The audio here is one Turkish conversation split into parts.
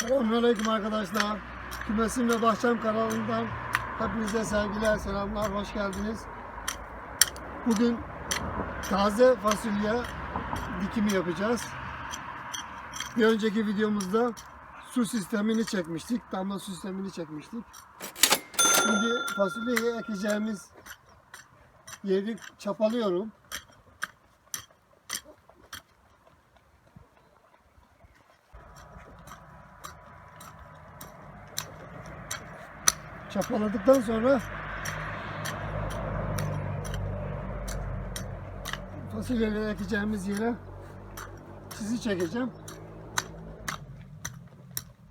Selamünaleyküm arkadaşlar. Kümesim ve Bahçem kanalından hepinize sevgiler, selamlar, hoş geldiniz. Bugün taze fasulye dikimi yapacağız. Bir önceki videomuzda su sistemini çekmiştik, damla su sistemini çekmiştik. Şimdi fasulyeyi ekeceğimiz yeri çapalıyorum. Çapaladıktan sonra fasulyeleri ekeceğimiz yere sizi çekeceğim.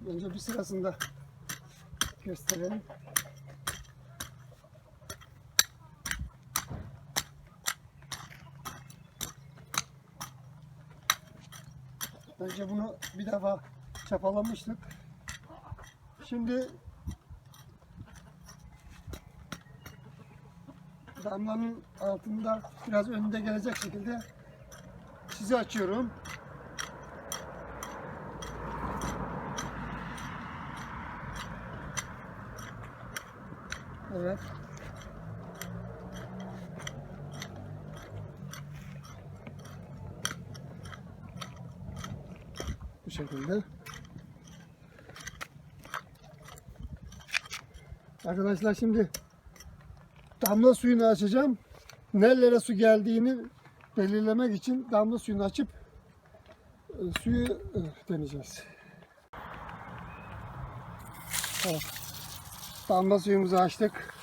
Önce bir sırasında gösterelim. Önce bunu bir defa çapalamıştık. Şimdi damlanın altında biraz önünde gelecek şekilde sizi açıyorum. Evet. Bu şekilde. Arkadaşlar şimdi damla suyunu açacağım. Nerelere su geldiğini belirlemek için damla suyunu açıp e, suyu e, deneyeceğiz. Evet. Damla suyumuzu açtık.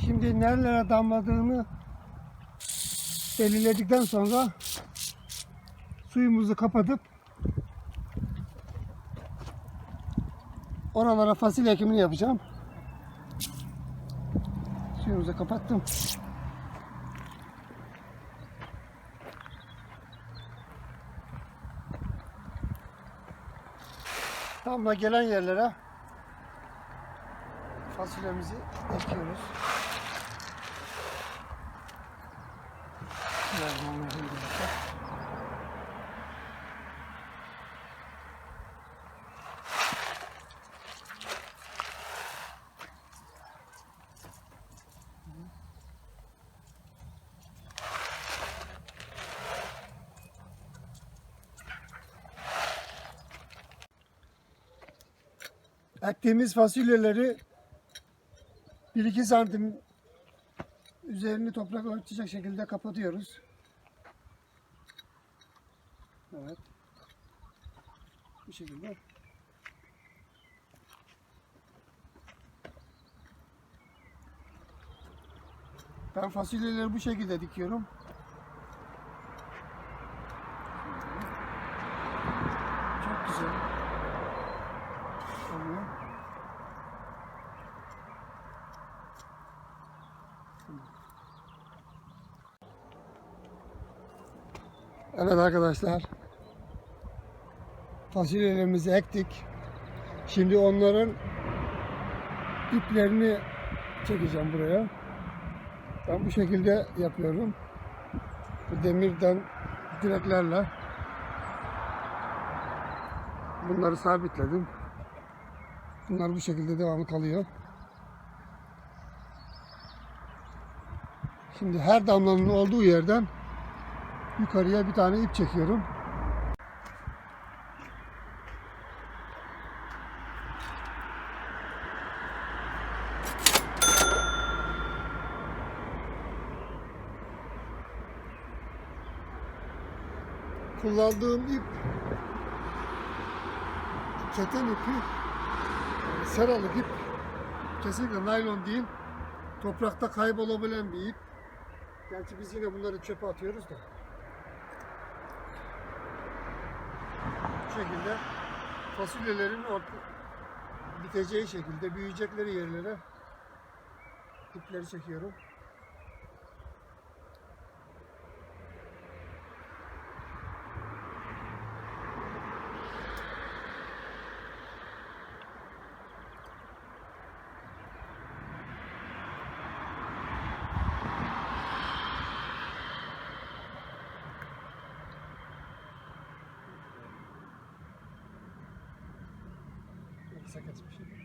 Şimdi nerelere damladığını belirledikten sonra suyumuzu kapatıp oralara fasulye ekimini yapacağım. Suyumuzu kapattım. Damla gelen yerlere fasulyemizi ekiyoruz. Bismillahirrahmanirrahim. Ektiğimiz fasulyeleri 1-2 santim üzerini toprak örtecek şekilde kapatıyoruz. Evet. Bu şekilde. Ben fasulyeleri bu şekilde dikiyorum. Çok güzel. Oluyor. Evet arkadaşlar. Fasulyelerimizi ektik. Şimdi onların iplerini çekeceğim buraya. Ben bu şekilde yapıyorum. Bu demirden direklerle bunları sabitledim. Bunlar bu şekilde devamlı kalıyor. Şimdi her damlanın olduğu yerden yukarıya bir tane ip çekiyorum. Kullandığım ip keten ipi, seralık ip, kesinlikle naylon değil, toprakta kaybolabilen bir ip. Gerçi biz yine bunları çöpe atıyoruz da. Bu şekilde fasulyelerin ort- biteceği şekilde büyüyecekleri yerlere ipleri çekiyorum. Kısa kesmişim. Kapatabilirsin.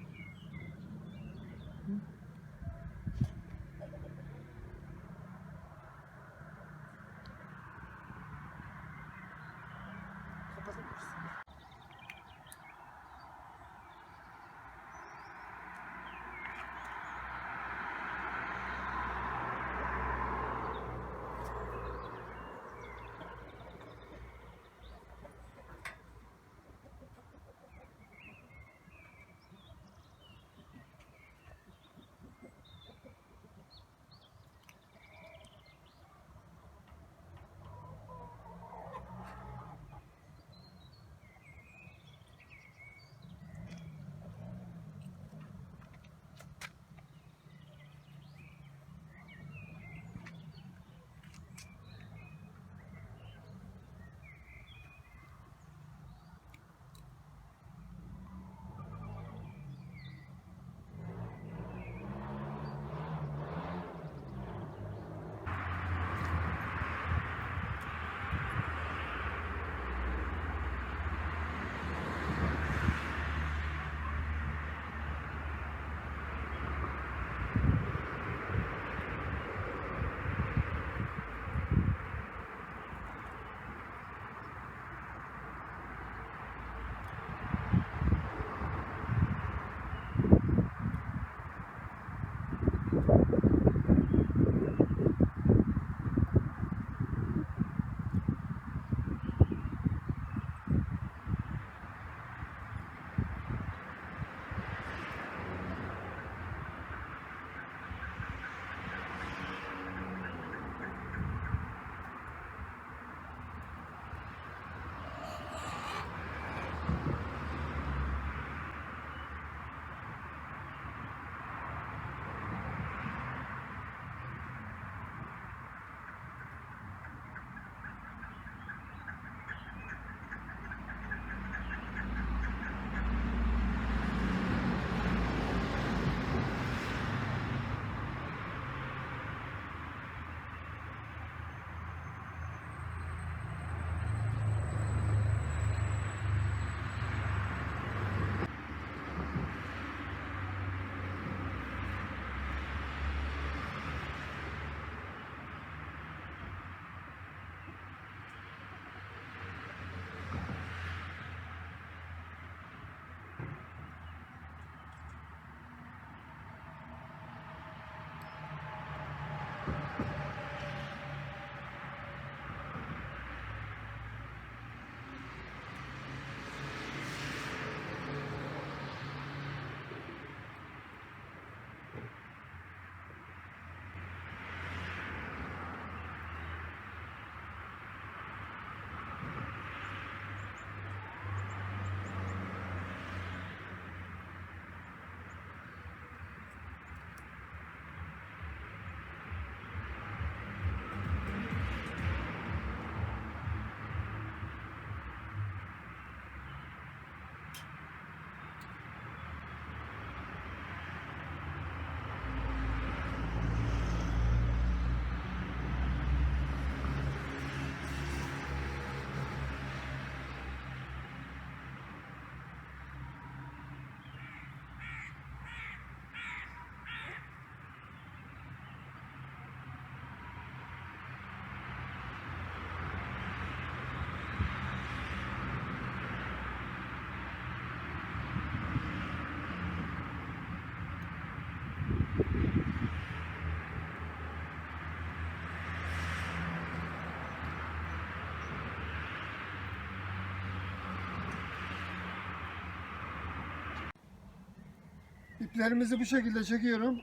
İplerimizi bu şekilde çekiyorum.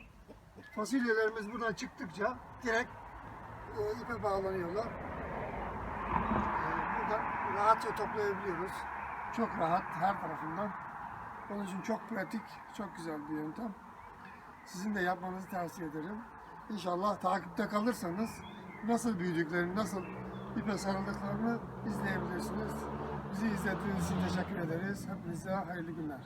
Fasulyelerimiz buradan çıktıkça direkt e, ipe bağlanıyorlar. E, buradan rahatça toplayabiliyoruz. Çok rahat her tarafından. Onun için çok pratik, çok güzel bir yöntem. Sizin de yapmanızı tavsiye ederim. İnşallah takipte kalırsanız nasıl büyüdüklerini, nasıl ipe sarıldıklarını izleyebilirsiniz. Bizi izlediğiniz için teşekkür ederiz. Hepinize hayırlı günler.